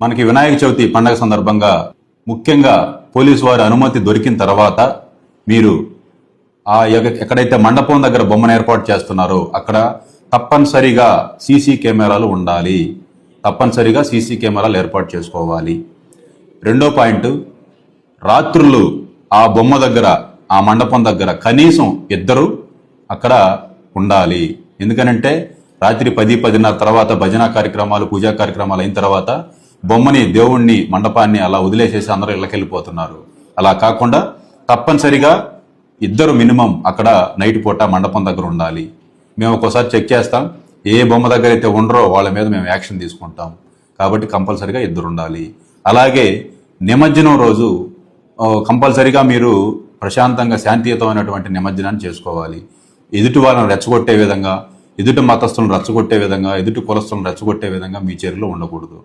మనకి వినాయక చవితి పండగ సందర్భంగా ముఖ్యంగా పోలీసు వారి అనుమతి దొరికిన తర్వాత మీరు ఆ ఎక్కడైతే మండపం దగ్గర బొమ్మను ఏర్పాటు చేస్తున్నారో అక్కడ తప్పనిసరిగా సీసీ కెమెరాలు ఉండాలి. తప్పనిసరిగా సీసీ కెమెరాలు ఏర్పాటు చేసుకోవాలి. రెండో పాయింట్ రాత్రులు ఆ బొమ్మ దగ్గర ఆ మండపం దగ్గర కనీసం ఇద్దరు అక్కడ ఉండాలి. ఎందుకనంటే రాత్రి పది పదిన్నర తర్వాత భజన కార్యక్రమాలు పూజా కార్యక్రమాలు అయిన తర్వాత బొమ్మని దేవుణ్ణి మండపాన్ని అలా వదిలేసేసి అందరూ ఇళ్ళకెళ్ళిపోతున్నారు. అలా కాకుండా తప్పనిసరిగా ఇద్దరు మినిమం అక్కడ నైట్ పూట మండపం దగ్గర ఉండాలి. మేము ఒక్కోసారి చెక్ చేస్తాం ఏ బొమ్మ దగ్గర అయితే ఉండరో వాళ్ళ మీద మేము యాక్షన్ తీసుకుంటాం. కాబట్టి కంపల్సరిగా ఇద్దరు ఉండాలి. అలాగే నిమజ్జనం రోజు కంపల్సరిగా మీరు ప్రశాంతంగా శాంతియుతమైనటువంటి నిమజ్జనాన్ని చేసుకోవాలి. ఎదుటి వాళ్ళని రెచ్చగొట్టే విధంగా ఎదుటి మతస్థులను రెచ్చగొట్టే విధంగా ఎదుటి కులస్థులను రెచ్చగొట్టే విధంగా మీ చర్యలు ఉండకూడదు.